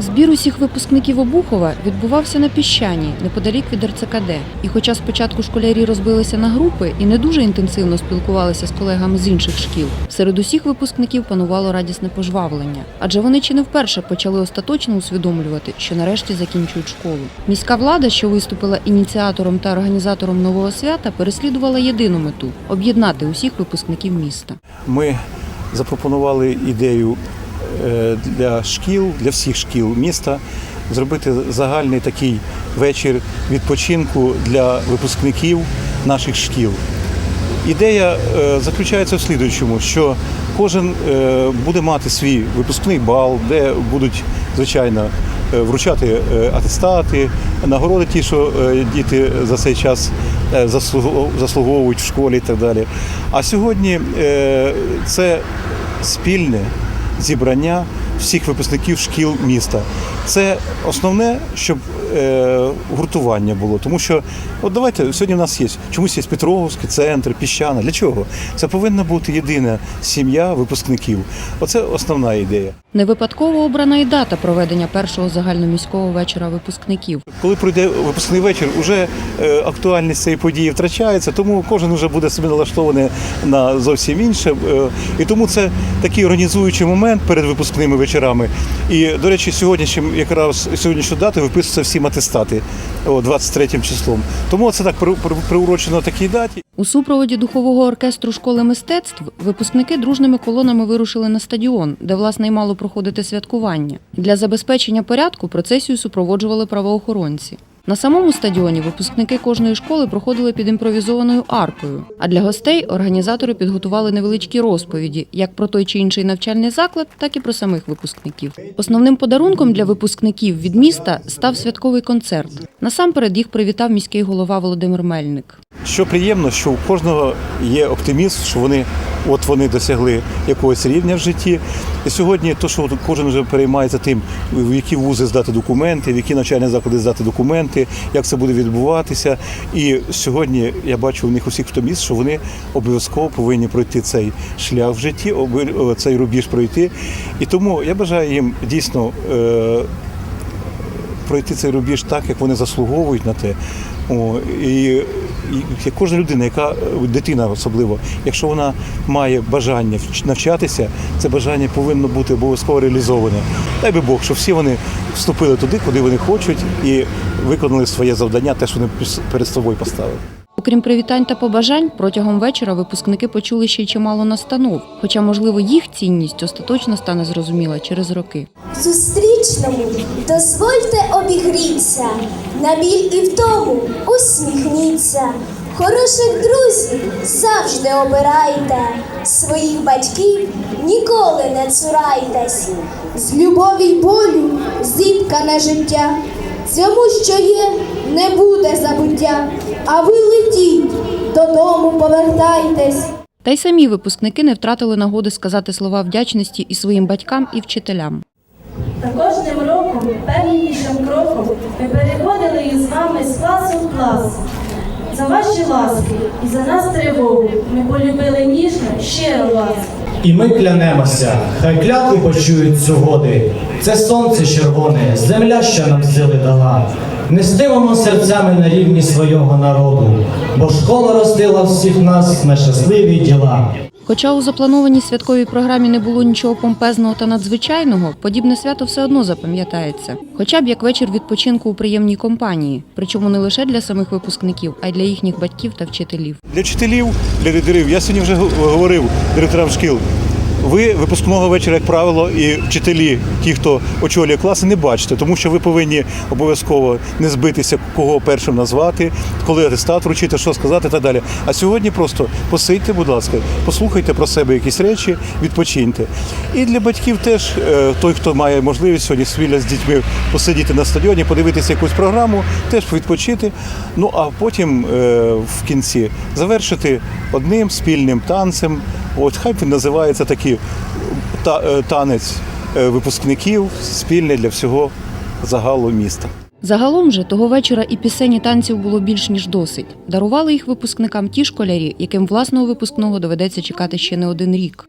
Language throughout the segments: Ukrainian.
Збір усіх випускників Обухова відбувався на піщані, неподалік від РЦКД. І хоча спочатку школярі розбилися на групи і не дуже інтенсивно спілкувалися з колегами з інших шкіл, серед усіх випускників панувало радісне пожвавлення. Адже вони чи не вперше почали остаточно усвідомлювати, що нарешті закінчують школу. Міська влада, що виступила ініціатором та організатором нового свята, переслідувала єдину мету об'єднати усіх випускників міста. Ми запропонували ідею для шкіл, для всіх шкіл міста зробити загальний такий вечір відпочинку для випускників наших шкіл. Ідея е, заключається в слідуючому, що кожен е, буде мати свій випускний бал, де будуть, звичайно, е, вручати е, атестати, нагороди ті, що е, діти за цей час е, заслуговують в школі і так далі. А сьогодні е, це спільне зібрання всіх випускників шкіл міста. Це основне, щоб е, гуртування було. Тому що, от давайте, сьогодні в нас є чомусь є Петровський центр, Піщана. Для чого? Це повинна бути єдина сім'я випускників. Оце основна ідея. Не випадково обрана і дата проведення першого загальноміського вечора випускників. Коли пройде випускний вечір, вже е, актуальність цієї події втрачається, тому кожен вже буде собі налаштований на зовсім інше. Е, І тому це такий організуючий момент перед випускними вечорами. І, до речі, сьогодні якраз сьогоднішню дату виписуються всі атестати о, 23 числом. Тому це так при- при- приурочено такій даті. У супроводі духового оркестру школи мистецтв випускники дружними колонами вирушили на стадіон, де власне й мало проходити святкування. Для забезпечення порядку процесію супроводжували правоохоронці. На самому стадіоні випускники кожної школи проходили під імпровізованою аркою. А для гостей організатори підготували невеличкі розповіді як про той чи інший навчальний заклад, так і про самих випускників. Основним подарунком для випускників від міста став святковий концерт. Насамперед їх привітав міський голова Володимир Мельник. Що приємно, що у кожного є оптимізм, що вони от вони досягли якогось рівня в житті. І сьогодні, то, що кожен вже переймається тим, в які вузи здати документи, в які навчальні заклади здати документи, як це буде відбуватися. І сьогодні я бачу у них усіх оптимізм, що вони обов'язково повинні пройти цей шлях в житті, цей рубіж пройти. І тому я бажаю їм дійсно. е, пройти цей рубіж так, як вони заслуговують на те. О, і, як кожна людина, яка дитина особливо, якщо вона має бажання навчатися, це бажання повинно бути обов'язково реалізоване. Дай би Бог, щоб всі вони вступили туди, куди вони хочуть, і виконали своє завдання, те, що вони перед собою поставили. Окрім привітань та побажань, протягом вечора випускники почули ще й чимало настанов, хоча, можливо, їх цінність остаточно стане зрозуміла через роки. Зустрічному дозвольте обігріться, на біль і втому усміхніться. Хороших друзів завжди обирайте, своїх батьків ніколи не цурайтесь. З любові й болю зіткане життя. Цьому, що є, не буде забуття. А ви летіть, додому повертайтесь. Та й самі випускники не втратили нагоди сказати слова вдячності і своїм батькам, і вчителям. Та кожним роком, певнішим кроком, ми переходили із вами з класу в клас. За ваші ласки і за нас тривогу ми полюбили ніжно, щиро вас. І ми клянемося, хай клятву почують сьогодні. Це сонце червоне, земля, що нам сили дала. Нестимемо серцями на рівні свого народу, бо школа ростила всіх нас на щасливі діла. Хоча у запланованій святковій програмі не було нічого помпезного та надзвичайного, подібне свято все одно запам'ятається. Хоча б як вечір відпочинку у приємній компанії, причому не лише для самих випускників, а й для їхніх батьків та вчителів. Для вчителів, для директорів, я сьогодні вже говорив директорам шкіл. Ви випускного вечора, як правило, і вчителі, ті, хто очолює класи, не бачите, тому що ви повинні обов'язково не збитися, кого першим назвати, коли атестат вручити, що сказати і так далі. А сьогодні просто посидьте, будь ласка, послухайте про себе якісь речі, відпочиньте. І для батьків теж е, той, хто має можливість сьогодні свіля з дітьми посидіти на стадіоні, подивитися якусь програму, теж відпочити. Ну а потім е, в кінці завершити одним спільним танцем. От хай він називається такий та, е, танець е, випускників, спільний для всього загалу міста. Загалом же того вечора і пісень і танців було більш ніж досить. Дарували їх випускникам ті школярі, яким власного випускного доведеться чекати ще не один рік.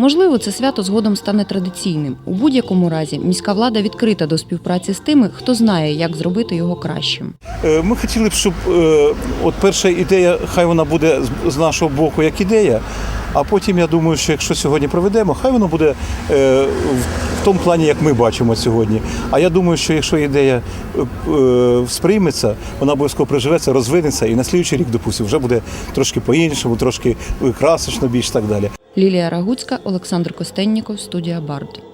Можливо, це свято згодом стане традиційним. У будь-якому разі міська влада відкрита до співпраці з тими, хто знає, як зробити його кращим. Е, Ми хотіли б, щоб е, от перша ідея, хай вона буде з- нашого боку як ідея, а потім я думаю, що якщо сьогодні проведемо, хай воно буде е, в тому плані, як ми бачимо сьогодні. А я думаю, що якщо ідея е, е, сприйметься, вона обов'язково приживеться, розвинеться, і на слідуючий рік, допустимо, вже буде трошки по-іншому, трошки красочно більш так далі. Лілія Рагуцька, Олександр Костенніков, студія Бард.